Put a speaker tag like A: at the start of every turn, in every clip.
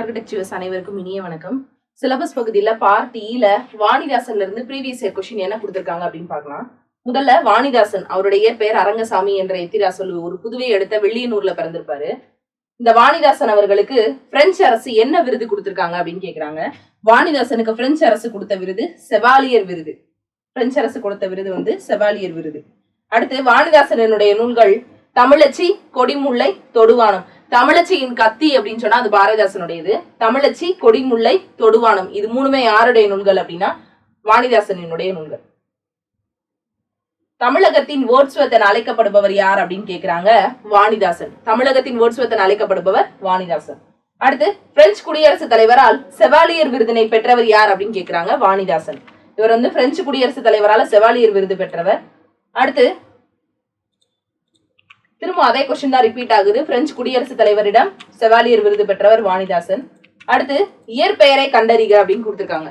A: Architectures அனைவருக்கும் இனிய வணக்கம். சிலபஸ் பகுதியில் பார்ட் ல வாணிதாசன்ல இருந்து ப்ரீவியஸ் இயர் கொஸ்டின் என்ன கொடுத்துருக்காங்க அப்படின்னு பார்க்கலாம். முதல்ல வாணிதாசன் அவருடைய இயற்பெயர் அரங்கசாமி என்ற எத்திராசல் ஒரு புதுவை எடுத்த வெள்ளியனூர்ல பிறந்திருப்பாரு. இந்த வாணிதாசன் அவர்களுக்கு பிரெஞ்சு அரசு என்ன விருது கொடுத்துருக்காங்க அப்படின்னு கேக்குறாங்க. வாணிதாசனுக்கு பிரெஞ்சு அரசு கொடுத்த விருது செவாலியர் விருது. பிரெஞ்சு அரசு கொடுத்த விருது வந்து செவாலியர் விருது. அடுத்து வாணிதாசனுடைய நூல்கள் தமிழச்சி கொடிமுல்லை தொடுவானம். தமிழச்சியின் கத்தி அப்படின்னு சொன்னா அது பாரதிதாசனுடையது. தமிழச்சி கொடிமுல்லை தொடுவானம். இது மூணுமே யாருடைய நூல்கள் அப்படின்னா வாணிதாசனினுடைய நூல்கள். தமிழகத்தின் வேர்ட்ஸ்வத்தன் அழைக்கப்படுபவர் யார் அப்படின்னு கேக்குறாங்க வாணிதாசன். தமிழகத்தின் வேர்ட்ஸ்வத்தன் அழைக்கப்படுபவர் வாணிதாசன். அடுத்து பிரெஞ்சு குடியரசுத் தலைவரால் செவாலியர் விருதினை பெற்றவர் யார் அப்படின்னு கேக்குறாங்க வாணிதாசன். இவர் வந்து பிரெஞ்சு குடியரசுத் தலைவரால செவாலியர் விருது பெற்றவர். அடுத்து திரும்ப அதே கொஸ்டின் தான் ரிப்பீட் ஆகுது. பிரெஞ்சு குடியரசுத் தலைவரிடம் செவாலியர் விருது பெற்றவர் வாணிதாசன். அடுத்து இயற்பெயரை கண்டறிக அப்படின்னு கொடுத்திருக்காங்க.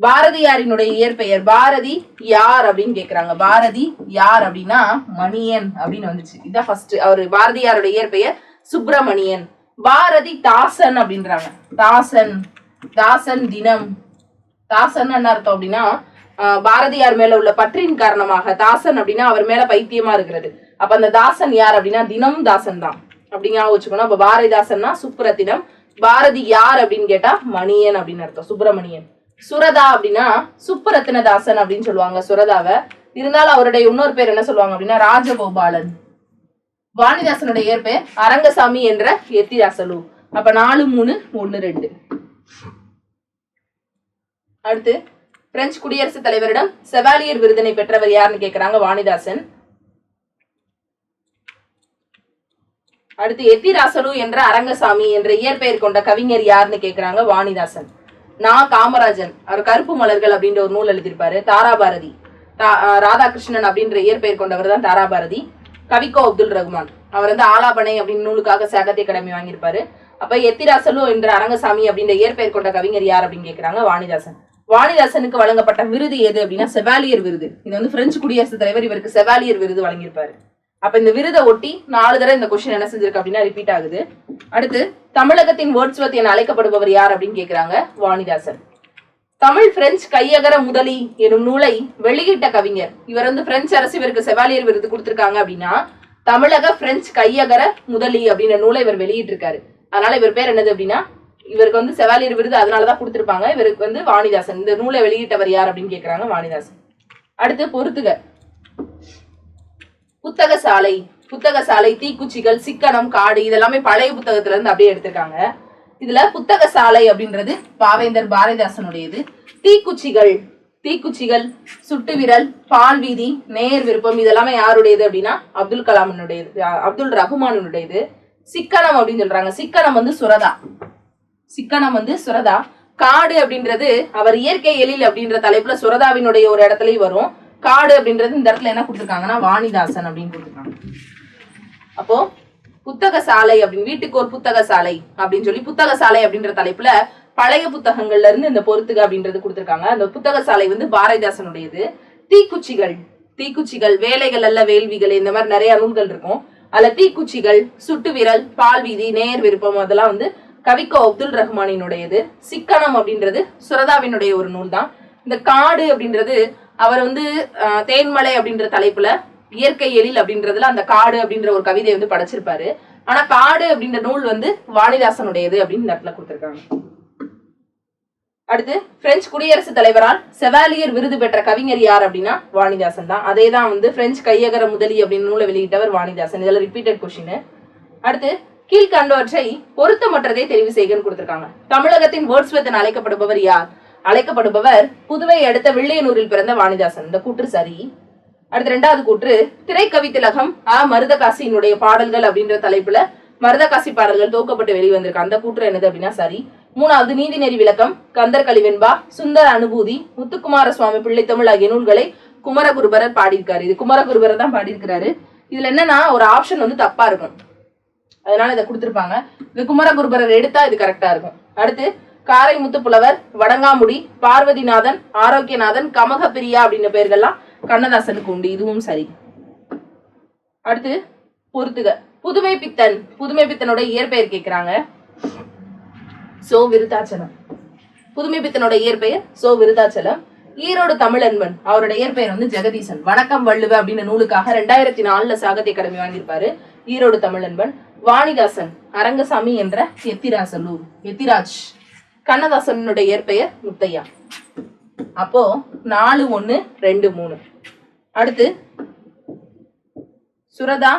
A: பாரதியாரினுடைய இயற்பெயர் பாரதி யார் அப்படின்னு கேக்குறாங்க. பாரதி யார் அப்படின்னா மணியன் அப்படின்னு வந்துச்சு. இதான் ஃபர்ஸ்ட் அவர் பாரதியாருடைய இயற்பெயர் சுப்பிரமணியன். பாரதி தாசன் அப்படின்றாங்க. தாசன் தாசன் தினம். தாசன் என்ன அர்த்தம் அப்படின்னா ஆஹ் பாரதியார் மேல உள்ள பற்றின் காரணமாக தாசன் அப்படின்னா அவர் மேல பைத்தியமா இருக்கிறது. அப்ப அந்த தாசன் யார் அப்படின்னா தினம் தாசன் தான் அப்படிங்க வச்சுக்கணும். அப்ப பாரதிதாசன்னா சுப்ரத்தினம் பாரதி யார் அப்படின்னு கேட்டா மணியன் அப்படின்னு அர்த்தம். சுப்பிரமணியன். சுரதா அப்படின்னா சுப்புரத்தினதாசன் அப்படின்னு சொல்லுவாங்க சுரதாவை. இருந்தாலும் அவருடைய இன்னொரு பேர் என்ன சொல்லுவாங்க அப்படின்னா ராஜகோபாலன். வாணிதாசனுடைய இயற்பெயர் அரங்கசாமி என்ற எத்திராசலு. அப்ப நாலு மூணு ஒண்ணு ரெண்டு. அடுத்து பிரெஞ்சு குடியரசுத் தலைவரிடம் செவாலியர் விருதினை பெற்றவர் யாருன்னு கேட்கிறாங்க வாணிதாசன். அடுத்து எத்திராசலு என்ற அரங்கசாமி என்ற இயற்பெயர் கொண்ட கவிஞர் யாருன்னு கேக்குறாங்க வாணிதாசன். நான் காமராஜன். அவர் கருப்பு மலர்கள் அப்படின்ற ஒரு நூல் எழுதியிருப்பாரு. தாராபாரதி. ராதாகிருஷ்ணன் அப்படின்ற இயற்பெயர் கொண்டவர் தான் தாராபாரதி. கவிக்கோ அப்துல் ரஹ்மான் அவர் வந்து ஆலாபனை அப்படின்னு நூலுக்காக சாகித்ய அகாடமி வாங்கியிருப்பாரு. அப்ப எத்திராசலு என்ற அரங்கசாமி அப்படின்ற இயற்பெயர் கொண்ட கவிஞர் யார் அப்படின்னு கேக்குறாங்க வாணிதாசன். வாணிதாசனுக்கு வழங்கப்பட்ட விருது எது அப்படின்னா செவாலியர் விருது. இது வந்து பிரெஞ்சு குடியரசுத் தலைவர் இவருக்கு செவாலியர் விருது வழங்கியிருப்பாரு. அப்ப இந்த விருதை ஒட்டி நாலு தடவை இந்த கொஸ்டின் என்ன செஞ்சிருக்கு அப்படின்னா ரிப்பீட் ஆகுது. அடுத்து தமிழகத்தின் வேர்ட்ஸ்வத் என அழைக்கப்படுபவர் யார் அப்படின்னு கேக்குறாங்க வாணிதாசன். தமிழ் பிரெஞ்சு கையகர முதலி எனும் நூலை வெளியிட்ட கவிஞர். இவர் வந்து பிரெஞ்சு அரசு இவருக்கு செவாலியர் விருது கொடுத்திருக்காங்க அப்படின்னா தமிழக பிரெஞ்சு கையகர முதலி அப்படின்ற நூலை இவர் வெளியிட்டிருக்காரு. அதனால இவர் பேர் என்னது அப்படின்னா இவருக்கு வந்து செவாலியர் விருது அதனாலதான் கொடுத்திருப்பாங்க. இவருக்கு வந்து வாணிதாசன். இந்த நூலை வெளியிட்டவர் யார் அப்படின்னு கேக்குறாங்க வாணிதாசன். அடுத்து பொறுத்துக. புத்தக சாலை புத்தக சாலை தீக்குச்சிகள் சிக்கனம் காடு இதெல்லாமே பழைய புத்தகத்துல இருந்து அப்படியே எடுத்திருக்காங்க. இதுல புத்தக சாலை அப்படின்றது பாவேந்தர் பாரதிதாசனுடையது. தீக்குச்சிகள் தீக்குச்சிகள் சுட்டு விரல் பால் வீதி நேர் விருப்பம் இதெல்லாமே யாருடையது அப்படின்னா அப்துல் கலாமினுடையது அப்துல் ரகுமானுடையது. சிக்கனம் அப்படின்னு சொல்றாங்க. சிக்கனம் வந்து சுரதா. சிக்கனம் வந்து சுரதா. காடு அப்படின்றது அவர் இயற்கை எழில் அப்படின்ற தலைப்புல சுரதாவினுடைய ஒரு இடத்துலயும் வரும். காடு அப்படின்றது இந்த இடத்துல என்ன கொடுத்துருக்காங்கன்னா வாணிதாசன் அப்படின்னு கொடுத்துருக்காங்க. அப்போ புத்தக சாலை அப்படின்னு வீட்டுக்கு ஒரு புத்தக சாலை அப்படின்னு சொல்லி புத்தக சாலை அப்படின்ற தலைப்புல பழைய புத்தகங்கள்ல இருந்து இந்த பொறுத்துக அப்படின்றது கொடுத்துருக்காங்க. அந்த புத்தக சாலை வந்து பாரதிதாசனுடையது. தீக்குச்சிகள் தீக்குச்சிகள் வேலைகள் அல்ல வேள்விகள் இந்த மாதிரி நிறைய நூல்கள் இருக்கும். அதுல தீக்குச்சிகள் சுட்டு விரல் பால் வீதி நேர் விருப்பம் அதெல்லாம் வந்து கவிக்கோ அப்துல் ரஹ்மானினுடையது. சிக்கனம் அப்படின்றது சுரதாவினுடைய ஒரு நூல் தான் இந்த காடு அப்படின்றது அவர் வந்து ஆஹ், தேன்மலை அப்படின்ற தலைப்புல இயற்கை எழில் அப்படின்றதுல அந்த காடு அப்படின்ற ஒரு கவிதையை வந்து படைச்சிருப்பாரு. ஆனா காடு அப்படின்ற நூல் வந்து வாணிதாசனுடையது அப்படின்னு இந்த கொடுத்துருக்காங்க கொடுத்திருக்காங்க. அடுத்து பிரெஞ்சு குடியரசுத் தலைவரால் செவாலியர் விருது பெற்ற கவிஞர் யார் அப்படின்னா வாணிதாசன் தான். அதே தான் வந்து பிரெஞ்சு கையகர முதலி அப்படின்னு நூலை வெளியிட்டவர் வாணிதாசன் இதெல்லாம் ரிப்பீட்டட் கொஸ்டின் அடுத்து கீழ்கண்டவற்றை பொருத்தமற்றதை தெரிவு செய்கன்னு கொடுத்திருக்காங்க. தமிழகத்தின் வேர்ட்ஸ்வெத்தன் அழைக்கப்படுபவர் யார்? அழைக்கப்படுபவர் புதுவை அடுத்த வில்லையனூரில் பிறந்த வாணிதாசன். இந்த கூற்று சரி. அடுத்து ரெண்டாவது கூற்று திரைக்கவித்திலகம் ஆ. மருதகாசியினுடைய பாடல்கள் அப்படின்ற தலைப்புல மருதகாசி பாடல்கள் தோக்கப்பட்டு வெளிவந்திருக்கு அந்த கூற்று என்னது அப்படின்னா சரி. மூணாவது நீதிநெறி விளக்கம் கந்தர் கலிவெண்பா சுந்தர அனுபூதி முத்துக்குமார சுவாமி பிள்ளை தமிழ் ஆகிய நூல்களை குமரகுருபரர் பாடியிருக்காரு. இது குமரகுருபரர் தான் பாடியிருக்கிறாரு. இதுல என்னன்னா ஒரு ஆப்ஷன் வந்து தப்பா இருக்கும். அதனால இதை கொடுத்துருப்பாங்க. இது குமரகுருபரர் எடுத்தா இது கரெக்டா இருக்கும். அடுத்து காரை முத்துப்புலவர் வடங்காமுடி பார்வதிநாதன் ஆரோக்கியநாதன் கமகப்பிரியா அப்படின்ற பெயர்கள்லாம் கண்ணதாசனுக்கு உண்டு. இதுவும் சரி. அடுத்து பொறுத்துக. புதுமை பித்தன். புதுமை பித்தனோட இயற்பெயர் கேக்குறாங்க. சோ விருத்தாச்சலம். புதுமை பித்தனோட இயற்பெயர் சோ விருத்தாச்சலம். ஈரோடு தமிழன்பன். அவரோட இயற்பெயர் வந்து ஜெகதீசன். வணக்கம் வள்ளுவ அப்படின்னு நூலுக்காக ரெண்டாயிரத்தி நாலுல சாகித்ய அகாடமி வாங்கியிருப்பாரு ஈரோடு தமிழன்பன். வாணிதாசன் அரங்கசாமி என்ற எத்திராசலூர் எத்திராஜ். கண்ணதாசனுடைய இயற்பெயர் முத்தையா. அப்போ நாலு ஒண்ணு ரெண்டு மூணு. அடுத்து சுரதா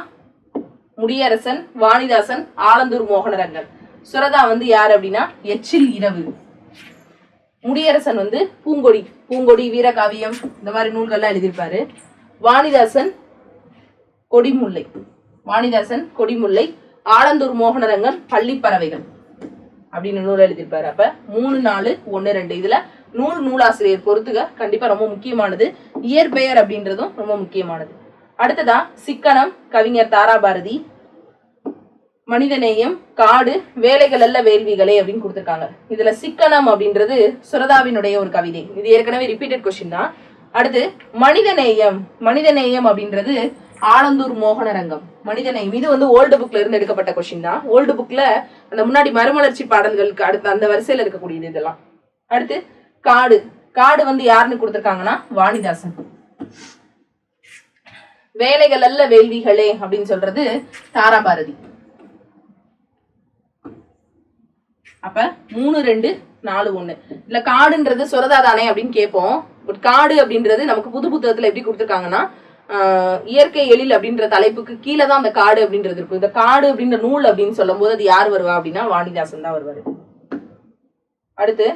A: முடியரசன் வாணிதாசன் ஆலந்தூர் மோகனரங்கன். சுரதா வந்து யார் அப்படின்னா எச்சில் இரவு. முடியரசன் வந்து பூங்கொடி பூங்கொடி வீரகாவியம் இந்த மாதிரி நூல்கள்லாம் எழுதியிருப்பாரு. வாணிதாசன் கொடிமுல்லை. வாணிதாசன் கொடிமுல்லை. ஆலந்தூர் மோகனரங்கன் பள்ளிப்பறவைகள். அப்படின்னு நூல் எழுதியிருப்பாரு. அப்ப மூணு நாலு ஒன்னு ரெண்டு. இதுல நூல் நூலாசிரியர் பொறுத்துக கண்டிப்பா ரொம்ப முக்கியமானது. இயற்பெயர் அப்படின்றதும் ரொம்ப முக்கியமானது. அடுத்ததா சிக்கனம் கவிஞர் தாராபாரதி மனிதநேயம் காடு வேலைகள் அல்ல வேள்விகளே அப்படின்னு கொடுத்துருக்காங்க. இதுல சிக்கனம் அப்படின்றது சுரதாவினுடைய ஒரு கவிதை. இது ஏற்கனவே ரிப்பீட்டட் கொஸ்டின் தான். அடுத்து மனிதநேயம் மனிதநேயம் அப்படின்றது ஆலந்தூர் மோகனரங்கம். மனிதனை இது வந்து ஓல்டு புக்ல இருந்து எடுக்கப்பட்ட கொஸ்டின் தான். ஓல்டு புக்ல அந்த முன்னாடி மறுமலர்ச்சி பாடல்களுக்கு அடுத்த அந்த வரிசையில இருக்கக்கூடியது இதெல்லாம். அடுத்து காடு. காடு வந்து யாருன்னு கொடுத்திருக்காங்கன்னா வாணிதாசன். வேலைகள் அல்ல வேள்விகளே அப்படின்னு சொல்றது தாராபாரதி. அப்ப மூணு ரெண்டு நாலு ஒண்ணு. இல்ல காடுன்றது சுரதா தானே அப்படின்னு கேட்போம். பட் காடு அப்படின்றது நமக்கு புது புத்தகத்துல எப்படி கொடுத்துருக்காங்கன்னா இயற்கை எழில் அப்படின்ற தலைப்புக்கு கீழே தான் அந்த காடு அப்படின்றது இருக்கும். இந்த காடு அப்படின்ற நூல் அப்படின்னு சொல்லும் போது அது யார் வருவா அப்படின்னா வாணிதாசன் தான் வருவாரு. அடுத்து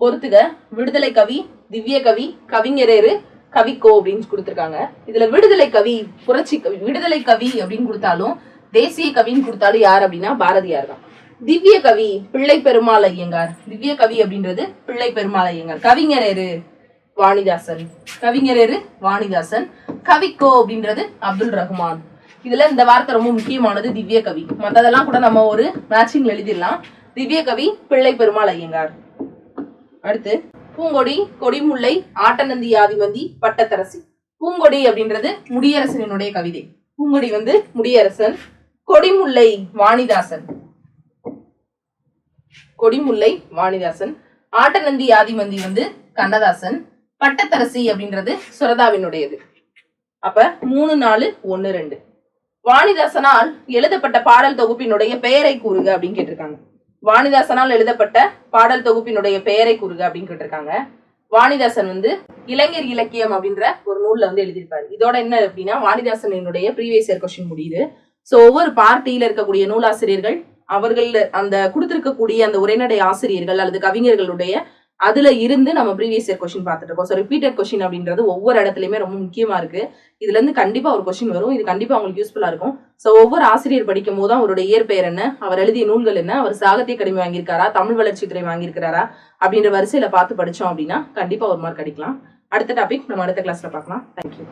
A: பொறுத்துக விடுதலை கவி திவ்ய கவி கவிஞரேறு கவிக்கோ அப்படின்னு கொடுத்துருக்காங்க. இதுல விடுதலை கவி புரட்சி கவி விடுதலை கவி அப்படின்னு கொடுத்தாலும் தேசிய கவின்னு கொடுத்தாலும் யார் அப்படின்னா பாரதியார் தான். திவ்ய கவி பிள்ளை பெருமாள் ஐயங்கார். திவ்ய கவி அப்படின்றது பிள்ளை பெருமாள் ஐயங்கார். கவிஞரேறு வாணிதாசன். கவிஞரேறு வாணிதாசன். கவிக்கோ அப்படின்றது அப்துல் ரஹ்மான். இதுல இந்த வார்த்தை ரொம்ப முக்கியமானது திவ்ய கவி. மத்ததெல்லாம் கூட நம்ம ஒரு மேட்சிங் எழுதிடலாம். திவ்ய கவி பிள்ளை பெருமாள் ஐயங்கார். அடுத்து பூங்கொடி கொடிமுல்லை ஆட்டநந்தி ஆதிமந்தி பட்டத்தரசி. பூங்கொடி அப்படின்றது முடியரசனுடைய கவிதை. பூங்கொடி வந்து முடியரசன். கொடிமுல்லை வாணிதாசன். கொடிமுல்லை வாணிதாசன். ஆட்டநந்தி ஆதிமந்தி வந்து கண்ணதாசன். பட்டத்தரசி அப்படின்றது சுரதாவினுடையது. அப்ப மூணு நாலு ஒன்னு ரெண்டு. வாணிதாசனால் எழுதப்பட்ட பாடல் தொகுப்பினுடைய பெயரை கூறுக அப்படின்னு கேட்டிருக்காங்க. வாணிதாசனால் எழுதப்பட்ட பாடல் தொகுப்பினுடைய பெயரை கூறுக அப்படின்னு கேட்டிருக்காங்க. வாணிதாசன் வந்து இளைஞர் இலக்கியம் அப்படின்ற ஒரு நூல்ல வந்து எழுதியிருப்பாரு. இதோட என்ன அப்படின்னா வாணிதாசனினுடைய ப்ரீவியஸ் இயர் கொஸ்டின் முடியுது. சோ ஒவ்வொரு பார்ட்டியில இருக்கக்கூடிய நூலாசிரியர்கள் அவர்கள் அந்த கொடுத்திருக்கக்கூடிய அந்த உரைநடை ஆசிரியர்கள் அல்லது கவிஞர்களுடைய அதுல இருந்து நம்ம ப்ரீவியஸ் இயர் கொஸ்டின் பார்த்துட்டு இருக்கோம் ஸோ ரிப்பீட்டட் கொஸ்டின் அப்படின்றது ஒவ்வொரு இடத்துலையுமே ரொம்ப முக்கியமா இருக்கு. இதுல இருந்து கண்டிப்பா ஒரு கொஸ்டின் வரும். இது கண்டிப்பா உங்களுக்கு யூஸ்ஃபுல்லா இருக்கும். ஸோ ஒவ்வொரு ஆசிரியர் படிக்கும் போது அவருடைய இயற்பெயர் என்ன? அவர் எழுதிய நூல்கள் என்ன? அவர் சாகித்ய அகாடமி வாங்கியிருக்காரா? தமிழ் வளர்ச்சி துறை வாங்கியிருக்காரா? அப்படின்ற வரிசையில பார்த்து படிச்சோம் அப்படின்னா கண்டிப்பா ஒரு மார்க் அடிக்கலாம். அடுத்த டாபிக் நம்ம அடுத்த கிளாஸ்ல பார்க்கலாம். தேங்க்யூ